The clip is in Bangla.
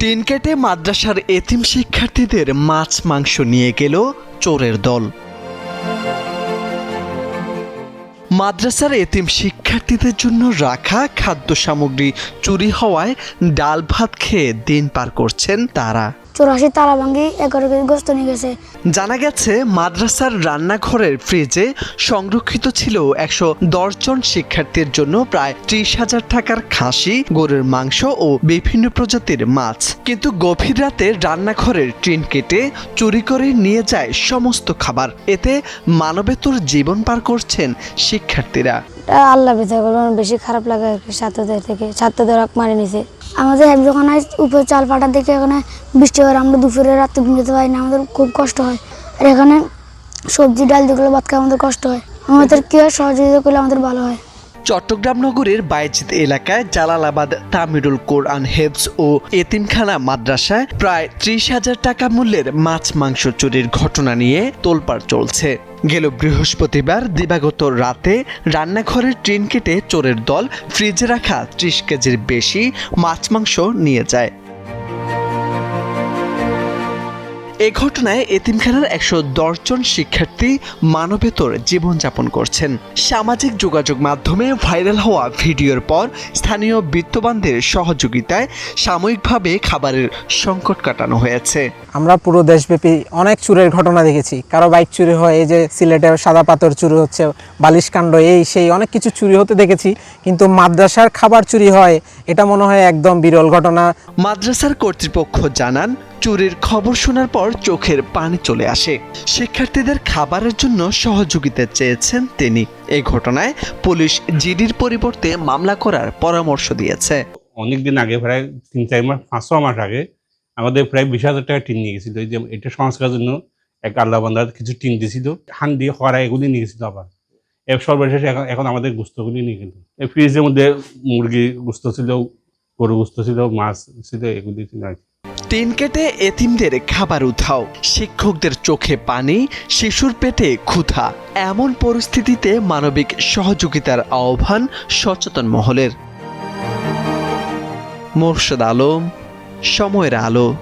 টিন কেটে মাদ্রাসার এতিম শিক্ষার্থীদের মাছ, মাংস নিয়ে গেল চোরের দল। মাদ্রাসার এতিম শিক্ষার্থীদের জন্য রাখা খাদ্য সামগ্রী চুরি হওয়ায় ডাল ভাত খেয়ে দিন পার করছেন তারা। চৌরাশি তালা ভাঙ্গি এগারো কেজি গোস্ত নিয়ে গেছে। জানা গেছে মাদ্রাসার রান্নাঘরের ফ্রিজে সংরক্ষিত ছিল একশো জন শিক্ষার্থীর জন্য প্রায় ত্রিশ হাজার টাকার খাসি গরুর মাংস ও বিভিন্ন প্রজাতির মাছ। কিন্তু গভীর রাতে রান্নাঘরের ট্রিন কেটে চুরি করে নিয়ে যায় সমস্ত খাবার। এতে মানবেতর জীবন পার করছেন শিক্ষার্থীরা। আল্লাহ বেশি খারাপ লাগে আর কি ছাত্রদের থেকে ছাত্রদের মারি নিছে। আমাদের ওখানে উপরে চাল পাটা দেখে এখানে বৃষ্টি হয় আমরা দুপুরে রাত্রে ঘুমোতে পারি না, আমাদের খুব কষ্ট হয়। আর এখানে সবজি, ডাল যেগুলো ভাত খাওয়া আমাদের কষ্ট হয়। আমাদের কী হয় সহযোগিতা করলে আমাদের ভালো হয়। চট্টগ্রাম নগরের বাইজিদ এলাকায় জালালাবাদ, তামিরুল কোরআন হেবস ও এতিমখানা মাদ্রাসায় প্রায় ত্রিশ হাজার টাকা মূল্যের মাছ মাংস চুরির ঘটনা নিয়ে তোলপাড় চলছে। গেল বৃহস্পতিবার দিবাগত রাতে রান্নাঘরের ট্রেন কেটে চোরের দল ফ্রিজে রাখা ত্রিশ কেজির বেশি মাছ মাংস নিয়ে যায়। এ ঘটনায় এতিমখানার একশো জন শিক্ষার্থী মানবেতর জীবনযাপন করছেন। সামাজিক যোগাযোগ মাধ্যমে ভাইরাল হওয়া ভিডিওর পর স্থানীয় বিত্তবানদের সহযোগিতায় সাময়িকভাবে খাবারের সংকট কাটানো হয়েছে। আমরা পুরো দেশব্যাপী অনেক চুরের ঘটনা দেখেছি। কারও বাইক চুরি হয় এই যে সিলেটে সাদা পাথর চুরি হচ্ছে বালিশকাণ্ড এই সেই অনেক কিছু চুরি হতে দেখেছি। কিন্তু মাদ্রাসার খাবার চুরি হয় এটা মনে হয় একদম বিরল ঘটনা। মাদ্রাসার কর্তৃপক্ষ জানান চুরির খবর শোনার পর চোখের পানি চলে আসে। শিক্ষার্থীদের খাবারের জন্য সহযোগিতা চেয়েছেন তিনি। এই ঘটনায় পুলিশ জিডির পরিবর্তে মামলা করার পরামর্শ দিয়েছে। অনেকদিন আগে, প্রায় তিন, চার মাস, পাঁচ, ছ মাস আগে আমাদের প্রায় বিশ হাজার টাকা টিন নিয়ে গেছিল। যে এটা সংস্কারের জন্য এক আল্লাহ বান্দার কিছু টিন দিয়েছিল হান দিয়ে খরা এগুলি নিয়ে গেছিল আবার। সর্বশেষে এখন এখন আমাদের গুস্তগুলি নিয়ে গেল। ফ্রিজের মধ্যে মুরগি গুস্ত ছিল, গরু গুস্ত ছিল, মাছ ছিল, এগুলি ছিল আর কি। টিন কেটে এতিমদের খাবার উঠাও। শিক্ষকদের চোখে পানি, শিশুর পেটে ক্ষুধা। এমন পরিস্থিতিতে মানবিক সহযোগিতার আহ্বান সচেতন মহলের। মোর্শেদ আলম, সময়ের আলো।